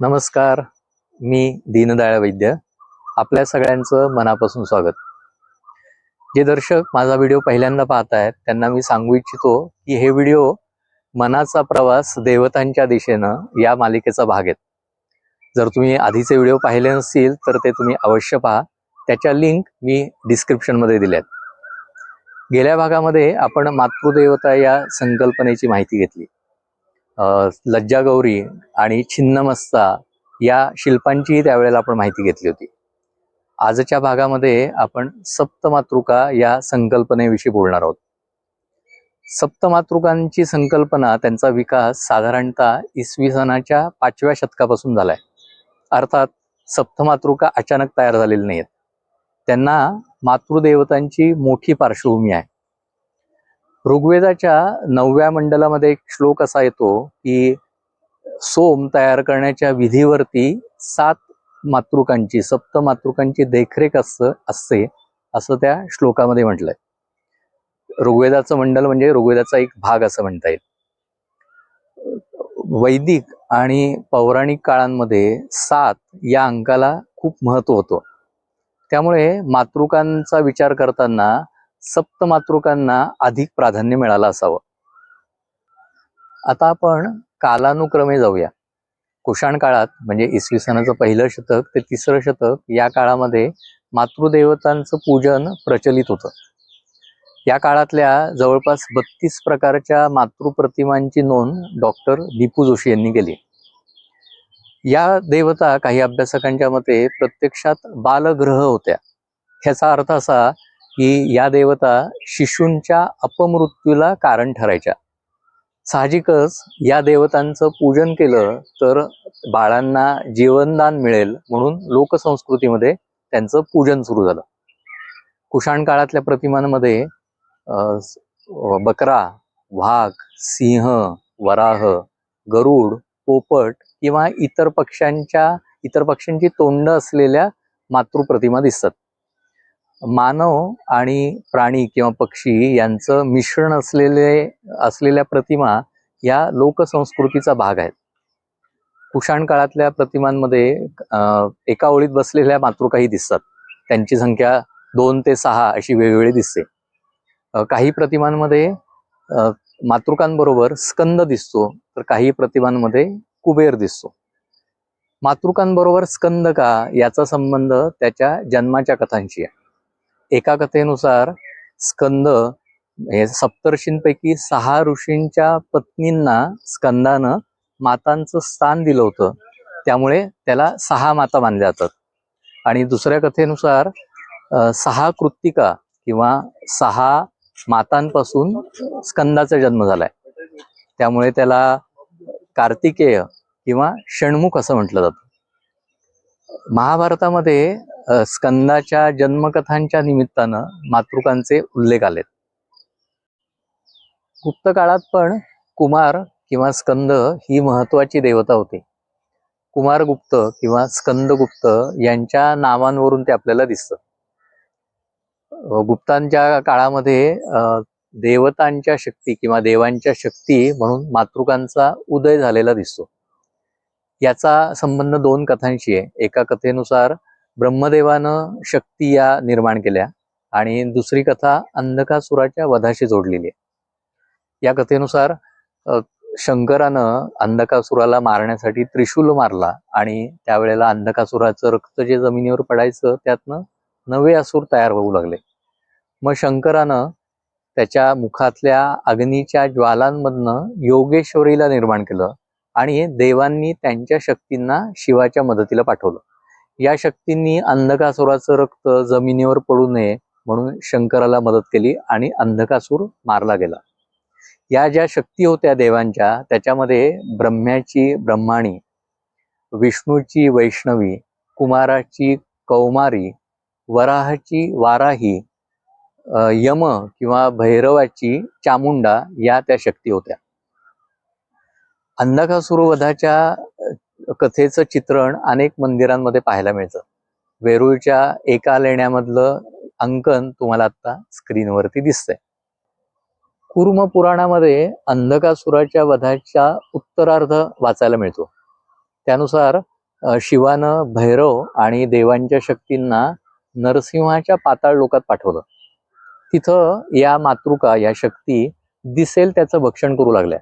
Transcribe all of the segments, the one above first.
नमस्कार मी दीनदयाळ वैद्य. आपल्या सगळ्यांचं मनापासून स्वागत. जे दर्शक माझा व्हिडिओ पहिल्यांदा पाहत आहेत त्यांना मी सांगू इच्छितो की हे व्हिडिओ मनाचा प्रवास देवतांच्या दिशेनं या मालिकेचा भाग आहेत. जर तुम्ही आधीचे व्हिडिओ पाहिले नसतील तर ते तुम्ही अवश्य पहा. त्याच्या लिंक मी डिस्क्रिप्शनमध्ये दिल्यात गेल्या भागामध्ये आपण मातृदेवता या संकल्पनेची माहिती घेतली. अं, लज्जागौरी आणि छिन्नमस्ता या शिल्पांचीही त्यावेळेला आपण माहिती घेतली होती. आजच्या भागामध्ये आपण सप्तमातृका या संकल्पनेविषयी बोलणार आहोत. सप्तमातृकांची संकल्पना त्यांचा विकास साधारणतः इसवी सनाच्या पाचव्या शतकापासून झालाय. अर्थात सप्तमातृका अचानक तयार झालेली नाहीत त्यांना मातृदेवतांची मोठी पार्श्वभूमी आहे. ऋग्वेदाच्या नवव्या मंडलामध्ये एक श्लोक असा येतो की सोम तयार करण्याच्या विधीवरती सात मातृकांची सप्त मातृकांची देखरेख अस असते असं त्या श्लोकामध्ये म्हटलंय. ऋग्वेदाचं मंडल म्हणजे ऋग्वेदाचा एक भाग असं म्हणता येईल. वैदिक आणि पौराणिक काळांमध्ये सात या अंकाला खूप महत्त्व होतं. त्यामुळे मातृकांचा विचार करताना सप्त मातृकांना अधिक प्राधान्य मिळालं असावं. आता आपण कालानुक्रमे जाऊया. कुशाण काळात म्हणजे इसवी सनाचं पहिलं शतक ते तिसरं शतक या काळामध्ये मातृदेवतांचं पूजन प्रचलित होतं. या काळातल्या जवळपास बत्तीस प्रकारच्या मातृप्रतिमांची नोंद डॉक्टर दीपू जोशी यांनी केली. या देवता काही अभ्यासकांच्या मते प्रत्यक्षात बालग्रह होत्या. ह्याचा अर्थ असा की या देवता शिशूंच्या अपमृत्यूला कारण ठरायच्या. साहजिकच या देवतांचं पूजन केलं तर बाळांना जीवनदान मिळेल म्हणून लोकसंस्कृतीमध्ये त्यांचं पूजन सुरू झालं. कुशाण काळातल्या प्रतिमांमध्ये अं, बकरा वाघ सिंह वराह गरुड पोपट किंवा इतर पक्ष्यांच्या इतर पक्ष्यांची तोंड असलेल्या मातृप्रतिमा दिसतात. मानव आणि प्राणी किंवा पक्षी यांचं मिश्रण असलेले असलेल्या प्रतिमा या लोकसंस्कृतीचा भाग आहेत. कुशाण काळातल्या प्रतिमांमध्ये अं, एका ओळीत बसलेल्या मातृकाही दिसतात. त्यांची संख्या दोन ते सहा अशी वेगवेगळी दिसते. काही प्रतिमांमध्ये मातृकांबरोबर स्कंद दिसतो तर काही प्रतिमांमध्ये कुबेर दिसतो. मातृकांबरोबर स्कंद का याचा संबंध त्याच्या जन्माच्या कथांशी आहे. एका कथेनुसार स्कंद हे सप्तर्षींपैकी सहा ऋषींच्या पत्नींना स्कंदानं मातांचं स्थान दिलं होतं. त्यामुळे त्याला सहा माता मानल्या जातात. आणि दुसऱ्या कथेनुसार सहा कृत्तिका किंवा सहा मातांपासून स्कंदाचा जन्म झालाय. त्यामुळे त्याला कार्तिकेय किंवा षण्मुख असं म्हटलं जातं. महाभारतामध्ये स्कंदाच्या जन्मकथांच्या निमित्तानं मातृकांचे उल्लेख आलेत. गुप्त काळात पण कुमार किंवा स्कंद ही महत्वाची देवता होती. कुमारगुप्त किंवा स्कंदगुप्त यांच्या नावांवरून ते आपल्याला दिसतं. गुप्तांच्या काळामध्ये देवतांच्या शक्ती किंवा देवांच्या शक्ती म्हणून मातृकांचा उदय झालेला दिसतो. याचा संबंध दोन कथांशी आहे. एका कथेनुसार ब्रह्मदेवानं शक्ती या निर्माण केल्या आणि दुसरी कथा अंधकासुराच्या वधाशी जोडलेली आहे. या कथेनुसार शंकरानं अंधकासुराला मारण्यासाठी त्रिशूल मारला आणि त्यावेळेला अंधकासुराचं रक्त जे जमिनीवर पडायचं त्यातनं नवे असूर तयार होऊ लागले. मग शंकरानं त्याच्या मुखातल्या अग्नीच्या ज्वालांमधनं योगेश्वरीला निर्माण केलं आणि देवांनी त्यांच्या शक्तींना शिवाच्या मदतीला पाठवलं. या शक्तींनी अंधकासुराचं रक्त जमिनीवर पडू नये म्हणून शंकराला मदत केली आणि अंधकासूर मारला गेला. या ज्या शक्ती होत्या देवांच्या त्याच्यामध्ये ब्रह्म्याची ब्रह्माणी विष्णूची वैष्णवी कुमाराची कौमारी वराहची वाराही यम किंवा भैरवाची चामुंडा या त्या शक्ती होत्या. अंधकासुरवधाच्या कथेचं चित्रण अनेक मंदिरांमध्ये पाहायला मिळतं. वेरूळच्या एका लेण्यामधलं अंकन तुम्हाला आता स्क्रीनवरती दिसतंय. कुर्म पुराणामध्ये अंधकासुराच्या वधाच्या उत्तरार्ध वाचायला मिळतो. त्यानुसार शिवानं भैरव आणि देवांच्या शक्तींना नरसिंहाच्या पाताळ लोकात पाठवलं. तिथं या मातृका या शक्ती दिसेल त्याचं भक्षण करू लागल्या.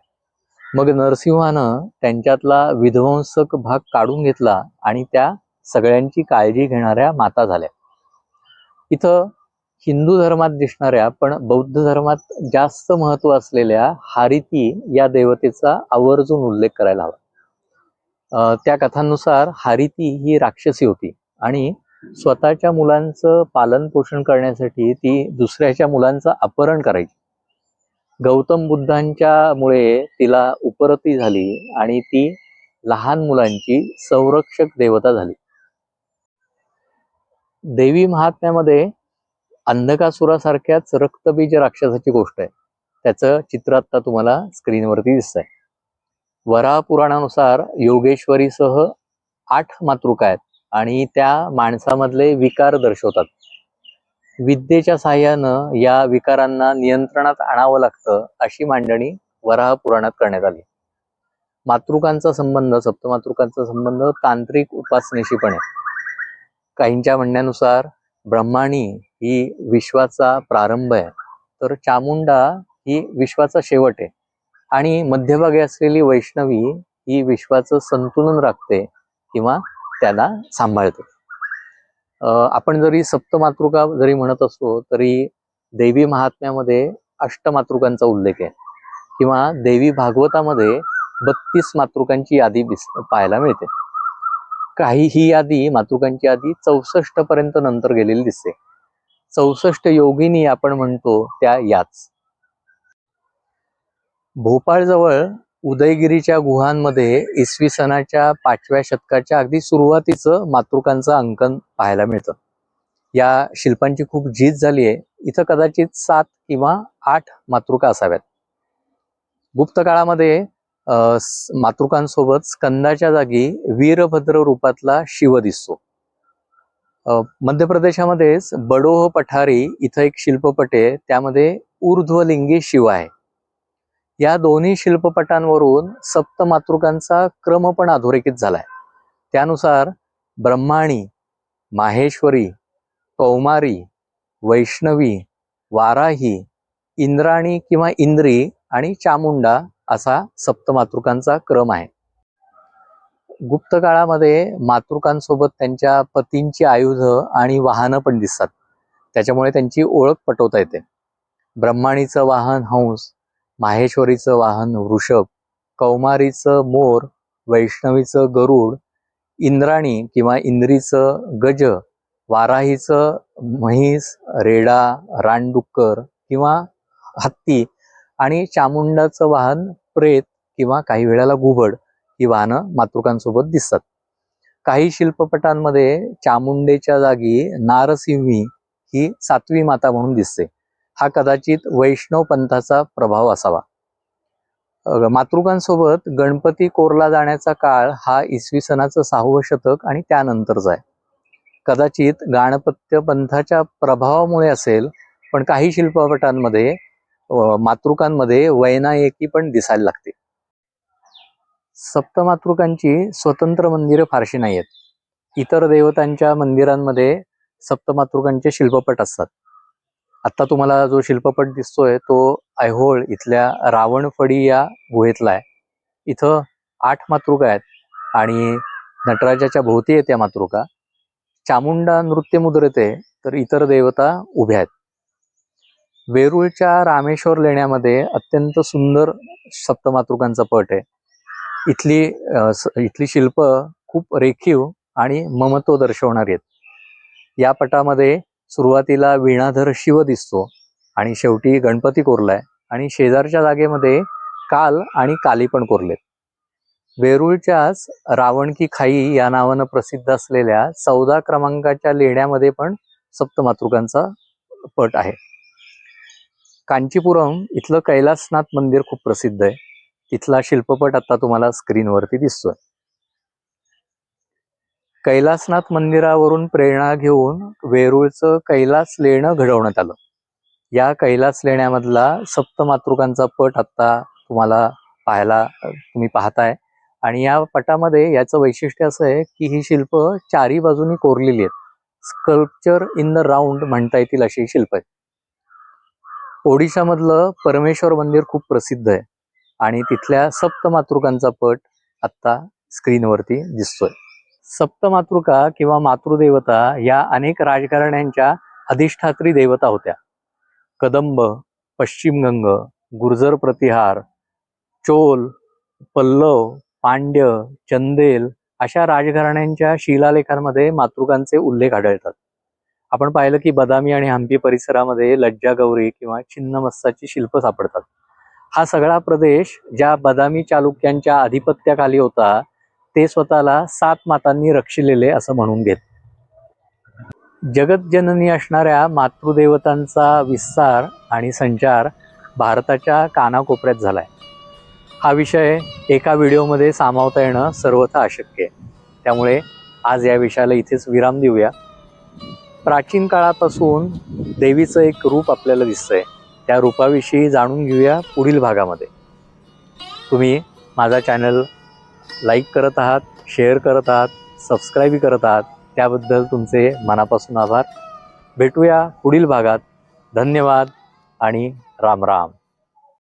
मग नरसिंहानं त्यांच्यातला विध्वंसक भाग काढून घेतला आणि त्या सगळ्यांची काळजी घेणाऱ्या माता झाल्या. इथं हिंदू धर्मात दिसणाऱ्या पण बौद्ध धर्मात जास्त महत्त्व असलेल्या हारिती या देवतेचा आवर्जून उल्लेख करायला हवा. त्या कथांनुसार हारिती ही राक्षसी होती आणि स्वतःच्या मुलांचं पालन पोषण करण्यासाठी ती दुसऱ्याच्या मुलांचं अपहरण करायची. गौतम बुद्धांच्या मुळे तिला उपरती झाली आणि ती लहान मुलांची संरक्षक देवता झाली. देवी महात्म्यामध्ये अंधकासुरासारख्याच रक्तबीज राक्षसाची गोष्ट आहे. त्याचं चित्र आता तुम्हाला स्क्रीनवरती दिसत आहे वराह पुराणानुसार योगेश्वरीसह आठ मातृका आहेत आणि त्या माणसामधले विकार दर्शवतात. विद्येच्या सहाय्यानं या विकारांना नियंत्रणात आणावं लागतं अशी मांडणी वराह पुराणात करण्यात आली. मातृकांचा संबंध सप्तमातृकांचा संबंध तांत्रिक उपासनेशी पण आहे काहींच्या म्हणण्यानुसार ब्रह्माणी ही विश्वाचा प्रारंभ आहे. तर चामुंडा ही विश्वाचा शेवट आहे. आणि मध्यभागी असलेली वैष्णवी ही विश्वाचं संतुलन राखते किंवा त्याला सांभाळते. आपण जरी सप्तमातृका जरी म्हणत असलो तरी देवी महात्म्यामध्ये अष्टमातृकांचा उल्लेख आहे. किंवा देवी भागवतामध्ये बत्तीस मातृकांची यादी दिस पाहायला मिळते. काही ही यादी मातृकांची यादी चौसष्ट पर्यंत नंतर गेलेली दिसते. चौसष्ट योगिनी आपण म्हणतो त्या याच. भोपाळजवळ उदयगिरीच्या गुहांमध्ये इसवी सनाच्या पाचव्या शतकाच्या अगदी सुरुवातीचं मातृकांचं अंकन पाहायला मिळतं. या शिल्पांची खूप झीज झाली आहे. इथं कदाचित सात किंवा आठ मातृका असाव्यात. गुप्त काळामध्ये मातृकांसोबत स्कंदाच्या जागी वीरभद्र रूपातला शिव दिसतो. मध्य प्रदेशामध्येच बडोह पठारी इथं एक शिल्पपट आहे. त्यामध्ये ऊर्ध्वलिंगी शिव आहे. या दोन्ही शिल्पपटांवरून सप्त मातृकांचा क्रम पण अधोरेखित झालाय. त्यानुसार ब्रह्माणी माहेश्वरी कौमारी वैष्णवी वाराही इंद्राणी किंवा इंद्री आणि चामुंडा असा सप्तमातृकांचा क्रम आहे. गुप्त काळामध्ये मातृकांसोबत त्यांच्या पतींची आयुध आणि वाहनं पण दिसतात. त्याच्यामुळे त्यांची ओळख पटवता येते. ब्रह्माणीचं वाहन हंस माहेश्वरीचं वाहन वृषभ कौमारीचं मोर वैष्णवीचं गरुड इंद्राणी किंवा इंद्रीचं गज वाराहीचं म्हैस रेडा रानडुक्कर किंवा हत्ती आणि चामुंडाचं वाहन प्रेत किंवा काही वेळेला घुबड ही वाहनं मातृकांसोबत दिसतात. काही शिल्पपटांमध्ये चामुंडेच्या जागी नारसिंही ही सातवी माता म्हणून दिसते. हा कदाचित वैष्णव पंथाचा प्रभाव असावा. मातृकांसोबत गणपती कोरला जाण्याचा काळ हा इसवी सणाचं सहावं शतक आणि त्यानंतरचा आहे. कदाचित गाणपत्य पंथाच्या प्रभावामुळे असेल पण काही शिल्पपटांमध्ये मातृकांमध्ये वैनायकी पण दिसायला लागते. सप्तमातृकांची स्वतंत्र मंदिरं फारशी नाही आहेत इतर देवतांच्या मंदिरांमध्ये सप्तमातृकांचे शिल्पपट असतात. आता तुम्हाला जो शिल्पपट दिसतोय तो ऐहोळ इथल्या रावणफडी या गुहेतला आहे. इथं आठ मातृका आहेत आणि नटराजाच्या भोवती आहेत त्या मातृका. चामुंडा नृत्य मुद्रेत आहे तर इतर देवता उभ्या आहेत. वेरूळच्या रामेश्वर लेण्यामध्ये अत्यंत सुंदर सप्तमातृकांचा पट आहे. इथली इथली शिल्प खूप रेखीव आणि ममत्व दर्शवणारी आहेत. या पटामध्ये सुरुवातीला विणाधर शिव दिसतो आणि शेवटी गणपती कोरलाय आणि शेजारच्या जागेमध्ये काल आणि काली पण कोरलेत. वेरूळच्याच रावणकी खाई या नावानं प्रसिद्ध असलेल्या चौदा क्रमांकाच्या लेण्यामध्ये पण सप्तमातृकांचा पट आहे. कांचीपुरम इथलं कैलासनाथ मंदिर खूप प्रसिद्ध आहे. तिथला शिल्पपट आता तुम्हाला स्क्रीनवरती दिसतोय. कैलासनाथ मंदिरावरून प्रेरणा घेऊन वेरूळचं कैलास लेणं घडवण्यात आलं. या कैलास लेण्यामधला सप्तमातृकांचा पट आता तुम्हाला पाहायला तुम्ही पाहताय. आणि या पटामध्ये याचं वैशिष्ट्य असं आहे की ही शिल्प चारी बाजूनी कोरलेली आहेत. स्कल्पचर इन द राऊंड म्हणता येतील अशी शिल्प आहेत. ओडिशामधलं परमेश्वर मंदिर खूप प्रसिद्ध आहे. आणि तिथल्या सप्तमातृकांचा पट आत्ता स्क्रीनवरती दिसतोय. सप्तमातृका किंवा मातृदेवता या अनेक राजघराण्यांच्या अधिष्ठात्री देवता होत्या. कदंब पश्चिमगंग गुर्जर प्रतिहार चोल पल्लव पांड्य चंदेल अशा राजघराण्यांच्या शिलालेखांमध्ये मातृकांचे उल्लेख आढळतात. आपण पाहिलं की बदामी आणि हम्पी परिसरामध्ये लज्जा गौरी किंवा छिन्नमस्ताची शिल्प सापडतात. हा सगळा प्रदेश ज्या बदामी चालुक्यांच्या अधिपत्याखाली होता ते स्वतःला सात मातांनी रक्षिलेले असं म्हणून घेत. जगतजननी असणाऱ्या मातृदेवतांचा विस्तार आणि संचार भारताच्या कानाकोपऱ्यात झालाय. हा विषय एका व्हिडिओमध्ये सामावता येणं सर्वथा अशक्य आहे. त्यामुळे आज या विषयाला इथेच विराम देऊया. प्राचीन काळापासून देवीचं एक रूप आपल्याला दिसतंय. त्या रूपाविषयी जाणून घेऊया पुढील भागामध्ये. तुम्ही माझा चॅनल लाईक करत आहात शेअर करत आहात सबस्क्राईबही करत आहात त्याबद्दल तुमचे मनापासून आभार. भेटूया पुढील भागात. धन्यवाद आणि राम राम.